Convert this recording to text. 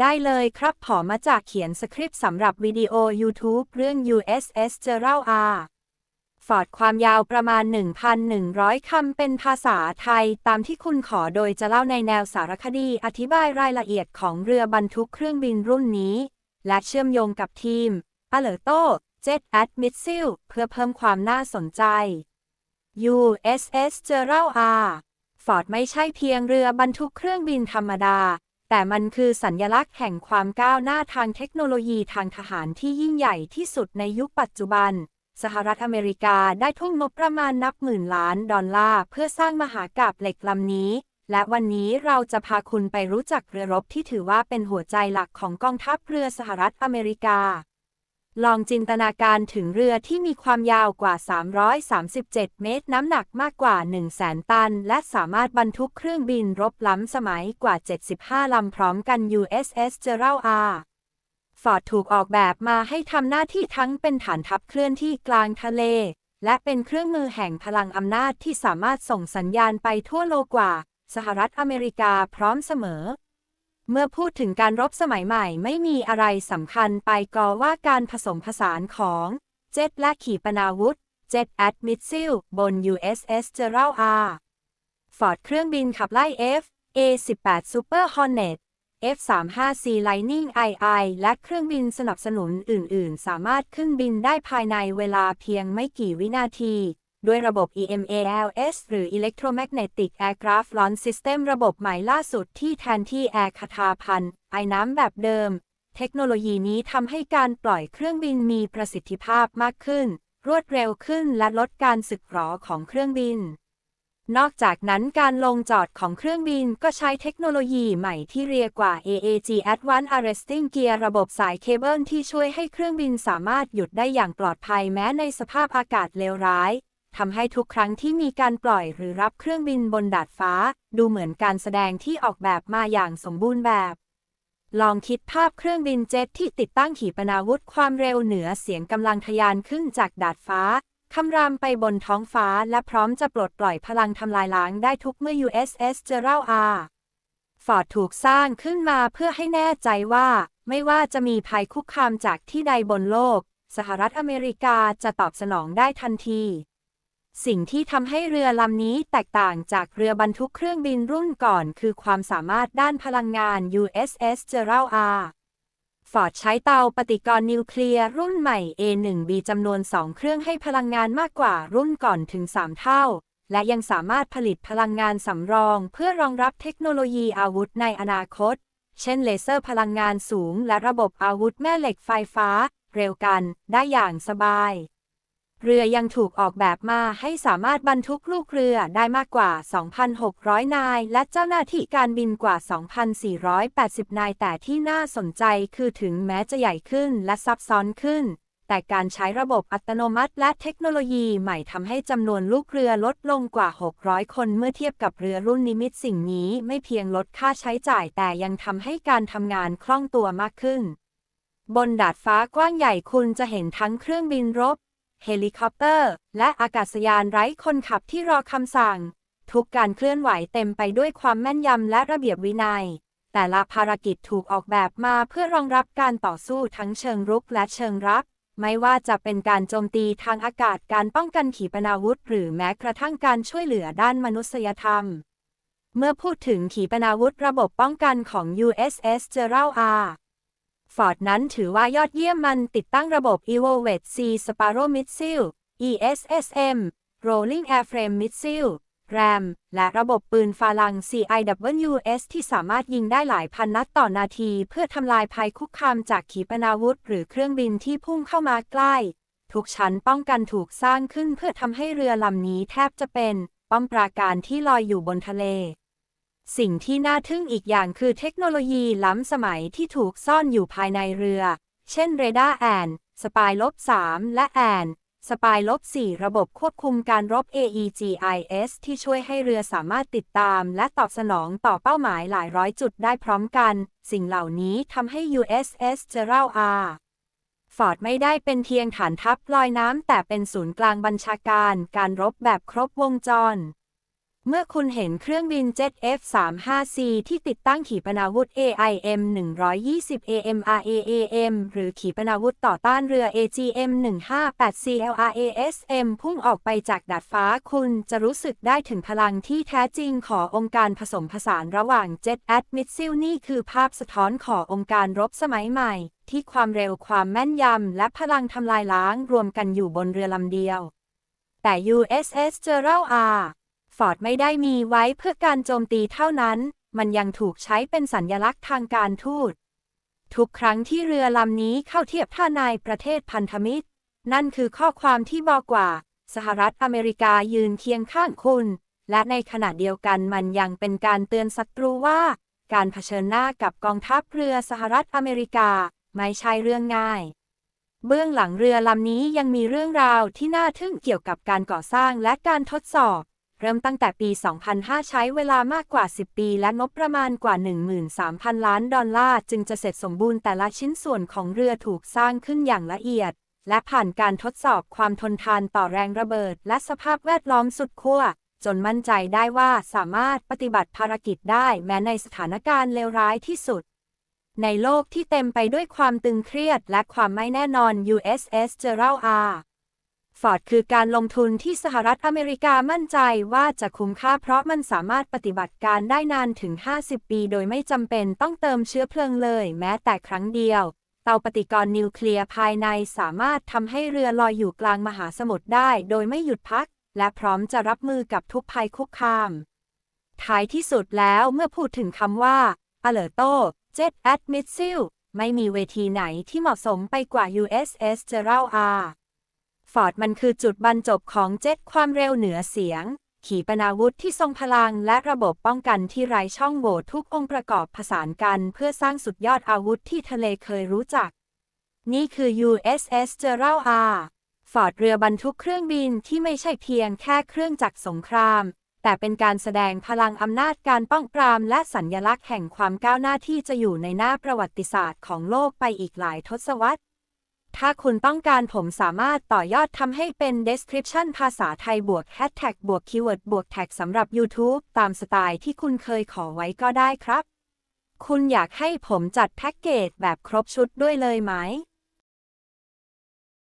ได้เลยครับผอมาจากเขียนสคริปต์สำหรับวิดีโอ YouTube เรื่อง USS Gerald R. ฟอร์ดความยาวประมาณ 1,100 คำเป็นภาษาไทย ตามที่คุณขอโดยจะเล่าในแนวสารคดีอธิบายรายละเอียดของเรือบรรทุกเครื่องบินรุ่นนี้ และเชื่อมโยงกับทีม a l e r t o Jet a d m i s s i l เพื่อเพิ่มความน่าสนใจ USS Gerald R. ฟอร์ดไม่ใช่เพียงเรือบรรทุกเครื่องบินธรรมดา แต่มันคือสัญลักษณ์แห่งความก้าวหน้าทางเทคโนโลยีทางทหารที่ยิ่งใหญ่ที่สุดในยุคปัจจุบัน สหรัฐอเมริกาได้ทุ่มงบประมาณนับหมื่นล้านดอลลาร์ เพื่อสร้างมหากาบเหล็กลำนี้ และวันนี้เราจะพาคุณไปรู้จักเรือรบที่ถือว่าเป็นหัวใจหลักของกองทัพเรือสหรัฐอเมริกา ลองจินตนาการถึงเรือที่มีความยาวกว่า 337 เมตร น้ำหนักมากกว่า 100,000 ตัน และสามารถบรรทุกเครื่องบินรบล้ำสมัยกว่า 75 ลำพร้อมกัน USS Gerald R. ฟอร์ดถูกออกแบบมาให้ทำหน้าที่ทั้งเป็นฐานทัพเคลื่อนที่กลางทะเล และเป็นเครื่องมือแห่งพลังอำนาจที่สามารถส่งสัญญาณไปทั่วโลกกว่า สหรัฐอเมริกาพร้อมเสมอ เมื่อพูดถึงการรบสมัยใหม่ไม่มีอะไรสำคัญไปกอว่าการผสมผสานของเจ็ตและขีปนาวุธเจ็ตแอดมิสซิลบน USS Gerald R. ฟอร์ดเครื่องบินขับไล่ F A-18 Super Hornet F-35C Lightning II และเครื่องบินสนับสนุนอื่น ๆ สามารถขึ้นบินได้ภายในเวลาเพียงไม่กี่วินาที ด้วยระบบ EMALS หรือ Electromagnetic Aircraft Launch System ระบบใหม่ล่าสุดที่แทนที่แอร์คาทาพันไอน้ำแบบเดิม เทคโนโลยีนี้ทำให้การปล่อยเครื่องบินมีประสิทธิภาพมากขึ้น รวดเร็วขึ้นและลดการสึกหรอของเครื่องบิน นอกจากนั้นการลงจอดของเครื่องบินก็ใช้เทคโนโลยีใหม่ที่เรียกว่า AAG Advanced Arresting Gear ระบบสายเคเบิลที่ช่วยให้เครื่องบินสามารถหยุดได้อย่างปลอดภัยแม้ในสภาพอากาศเลวร้าย ทำให้ทุกครั้งที่มีการปล่อยหรือรับเครื่องบินบนดาดฟ้า ดูเหมือนการแสดงที่ออกแบบมาอย่างสมบูรณ์แบบ ลองคิดภาพเครื่องบินเจ็ตที่ติดตั้งขีปนาวุธความเร็วเหนือเสียงกำลังทะยานขึ้นจากดาดฟ้าคำรามไปบนท้องฟ้าและพร้อมจะปลดปล่อยพลังทำลายล้างได้ทุกเมื่อ USS Gerald R. ฟอร์ดถูกสร้างขึ้นมาเพื่อให้แน่ใจว่า ไม่ว่าจะมีภัยคุกคามจากที่ใดบนโลก สหรัฐอเมริกาจะตอบสนองได้ทันที สิ่งที่ทำให้เรือลำนี้แตกต่างจากเรือบรรทุกเครื่องบินรุ่นก่อนคือความสามารถด้านพลังงาน USS Gerald R. ฟอร์ดใช้เตาปฏิกรณ์นิวเคลียร์รุ่นใหม่ A1B จำนวน 2 เครื่องให้พลังงานมากกว่ารุ่นก่อนถึง 3 เท่า และยังสามารถผลิตพลังงานสำรองเพื่อรองรับเทคโนโลยีอาวุธในอนาคต เช่นเลเซอร์พลังงานสูง และระบบอาวุธแม่เหล็กไฟฟ้า เร็วกันได้อย่างสบาย เรือยังถูกออกแบบมาให้สามารถบรรทุกลูกเรือได้มากกว่า 2,600 นาย และเจ้าหน้าที่การบินกว่า 2,480 นาย แต่ที่น่าสนใจคือถึงแม้จะใหญ่ขึ้นและซับซ้อนขึ้น แต่การใช้ระบบอัตโนมัติและเทคโนโลยีใหม่ทำให้จำนวนลูกเรือลดลงกว่า 600 คนเมื่อเทียบกับเรือรุ่นนิมิตสิ่งนี้ไม่เพียงลดค่าใช้จ่ายแต่ยังทำให้การทำงานคล่องตัวมากขึ้นบนดาดฟ้ากว้างใหญ่คุณจะเห็นทั้งเครื่องบินรบ เฮลิคอปเตอร์ และอากาศยานไร้คนขับที่รอคำสั่ง ทุกการเคลื่อนไหวเต็มไปด้วยความแม่นยำและระเบียบวินัย แต่ละภารกิจถูกออกแบบมาเพื่อรองรับการต่อสู้ทั้งเชิงรุกและเชิงรับ ไม่ว่าจะเป็นการโจมตีทางอากาศการป้องกันขีปนาวุธ หรือแม้กระทั่งการช่วยเหลือด้านมนุษยธรรม เมื่อพูดถึงขีปนาวุธระบบป้องกันของ USS Gerald R. ฟอร์ดนั้นถือว่ายอดเยี่ยมมันติดตั้งระบบ e v o v e t C Sparrow Missile ESSM Rolling Airframe Missile RAM และระบบปืนฟาลัง CIWS ที่สามารถยิงได้หลายพันนัดต่อนาที เพื่อทำลายภัยคุกคามจากขีปนาวุธ หรือเครื่องบินที่พุ่งเข้ามาใกล้ ทุกชั้นป้องกันถูกสร้างขึ้นเพื่อทำให้เรือลำนี้แทบจะเป็น ป้อมปราการที่ลอยอยู่บนทะเล สิ่งที่น่าทึ่งอีกอย่างคือเทคโนโลยีล้ำสมัยที่ถูกซ่อนอยู่ภายในเรือ เช่นเรดาร์แอนสปายลบ3และแอนสปายลบ4ระบบควบคุมการรบ AEGIS ที่ช่วยให้เรือสามารถติดตาม และตอบสนองต่อเป้าหมายหลายร้อยจุดได้พร้อมกัน สิ่งเหล่านี้ทำให้ USS Gerald R. ฟอร์ดไม่ได้เป็นเพียงฐานทัพลอยน้ำแต่เป็นศูนย์กลางบัญชาการ การรบแบบครบวงจร เมื่อคุณเห็นเครื่องบินเจ็ต F-35C ที่ติดตั้งขีปนาวุธ AIM 120 AMRAAM หรือขีปนาวุธต่อต้านเรือ AGM 158 CLRASM พุ่งออกไปจากดาดฟ้าคุณจะรู้สึกได้ถึงพลังที่แท้จริงขององค์การผสมผสานระหว่าง Jet a d m i s s i l นี่คือภาพสะท้อนขององค์การรบสมัยใหม่ ที่ความเร็วความแม่นยำและพลังทำลายล้างรวมกันอยู่บนเรือลำเดียว แต่ USS Gerald R. ฟอร์ดไม่ได้มีไว้เพื่อการโจมตีเท่านั้น มันยังถูกใช้เป็นสัญญลักษณ์ทางการทูต ทุกครั้งที่เรือลำนี้เข้าเทียบท่าในประเทศพันธมิตร นั่นคือข้อความที่บอกว่า สหรัฐอเมริกายืนเคียงข้างคุณ และในขณะเดียวกันมันยังเป็นการเตือนศัตรูว่า การเผชิญหน้ากับกองทัพเรือสหรัฐอเมริกาไม่ใช่เรื่องง่าย เบื้องหลังเรือลำนี้ยังมีเรื่องราวที่น่าทึ่งเกี่ยวกับการก่อสร้างและการทดสอบ เริ่มตั้งแต่ปี 2005 ใช้เวลามากกว่า 10 ปี และงบประมาณกว่า 13,000 ล้านดอลลาร์ จึงจะเสร็จสมบูรณ์แต่ละชิ้นส่วนของเรือถูกสร้างขึ้นอย่างละเอียด และผ่านการทดสอบความทนทานต่อแรงระเบิด และสภาพแวดล้อมสุดขั้วจนมั่นใจได้ว่าสามารถปฏิบัติภารกิจได้แม้ในสถานการณ์เลวร้ายที่สุด ในโลกที่เต็มไปด้วยความตึงเครียดและความไม่แน่นอน USS Gerald R. ฟอร์ดคือการลงทุนที่สหรัฐอเมริกามั่นใจว่าจะคุ้มค่าเพราะมันสามารถปฏิบัติการได้นานถึง 50 ปี โดยไม่จำเป็นต้องเติมเชื้อเพลิงเลย แม้แต่ครั้งเดียว เตาปฏิกรณ์นิวเคลียร์ภายในสามารถทำให้เรือลอยอยู่กลางมหาสมุทรได้ โดยไม่หยุดพัก และพร้อมจะรับมือกับทุกภัยคุกคาม ท้ายที่สุดแล้วเมื่อพูดถึงคำว่า Alerto Jet a d m i s s i l ไม่มีเวทีไหนที่เหมาะสมไปกว่า USS Gerald R. ฟอร์ดมันคือจุดบรรจบของเจ็ตความเร็วเหนือเสียง ขีปนาวุธที่ทรงพลังและระบบป้องกันที่ไร้ช่องโหว่ทุกองค์ประกอบผสานกันเพื่อสร้างสุดยอดอาวุธที่ทะเลเคยรู้จัก นี่คือ USS Gerald R. ฟอร์ดเรือบรรทุกเครื่องบินที่ไม่ใช่เพียงแค่เครื่องจักรสงคราม แต่เป็นการแสดงพลังอำนาจการป้องปรามและสัญญลักษณ์แห่งความก้าวหน้าที่จะอยู่ในหน้าประวัติศาสตร์ของโลกไปอีกหลายทศวรรษ ถ้าคุณต้องการผมสามารถต่อยอดทำให้เป็น description ภาษาไทยบวก hashtag บวก keyword บวก tag สำหรับ YouTube ตามสไตล์ที่คุณเคยขอไว้ก็ได้ครับ คุณอยากให้ผมจัดแพ็กเกจแบบครบชุดด้วยเลยไหม